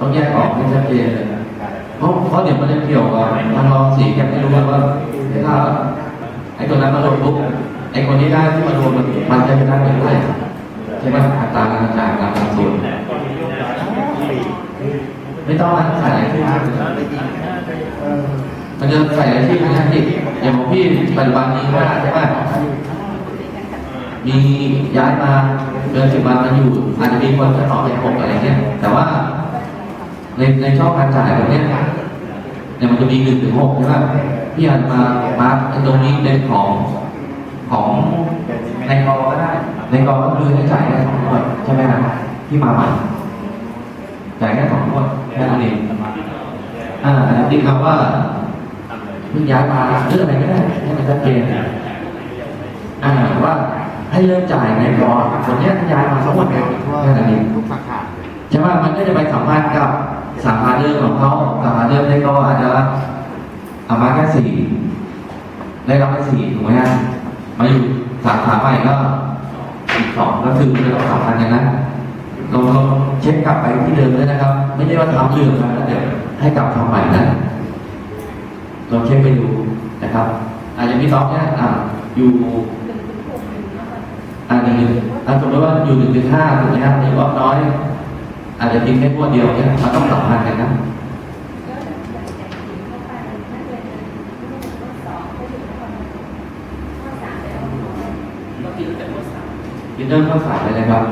ต้องแยกออกให้ชัดเจนเลยนะเพราะเพราะเดี๋ยวมันจะเกี่ยวกับมันลองสีแกไม่รู้ว่าถ้าไอ้ตัวนั้นมารวมปุ๊บไอ้คนนี้ได้ที่มารวมมันมันจะไม่ได้เป็นไรใช่ไหมอัตราการจ่ายตามสัดส่วนไม่ต้องมาใส่อะไรที่มันจะใส่อะไรที่ไม่ได้ที่อย่างของพี่ปัจจุบันนี้ว่าใช่ไหมมีย้ายมาเดือนสิบวันมาอยู่ อาจจะมีคนจะต่อไปหกอะไรเงี้ยแต่ว่า ในในช่องการจ่ายแบบเนี้ยเนี่ยมันจะมีหนึ่งถึงหกใช่ไหมพี่อาจมามาร์คไอ้ตรงนี้เป็นของของในกองก็ได้ ในกอก็คือให้จ่ายแค่สองงวดใช่ไหมครับที่มาใหม่จ่ายแค่สองงวดแค่นั้นเองอ่าที่คำว่าเพิ่งย้ายมาหรืออะไรก็ได้ให้มันชัดเจนอ่าว่าให้เริ่มจ่ายในกอนคนนี้ยย้ายมาสักวันเดียวแค่นั้นเองใช่ไหมมันก็จะไปสัมพันธ์กับ เอามาแค่สี่ได้รับแค่สี่ถูกไหมฮะมาอยู่สาขาใหม่ก็อีกสองก็คือจะต้องสัมพันธ์กันนะเราเราเช็คกลับไปที่เดิมด้วยนะครับ ไม่ใช่ว่าทำลืมนะแล้วเดี๋ยวให้กลับทำใหม่นะเราเช็คไปดูนะครับ อาจจะมีต๊อกเนี่ยอะอยู่อันหนึ่งอันสมมติว่าอยู่หนึ่งถึงห้าถูกไหมครับหรือว่าน้อย อาจจะทิ้งแค่พวกเดียวเนี่ยมันต้องสัมพันธ์กันนะ ยินเริ่มข้อสามเลยนะครับ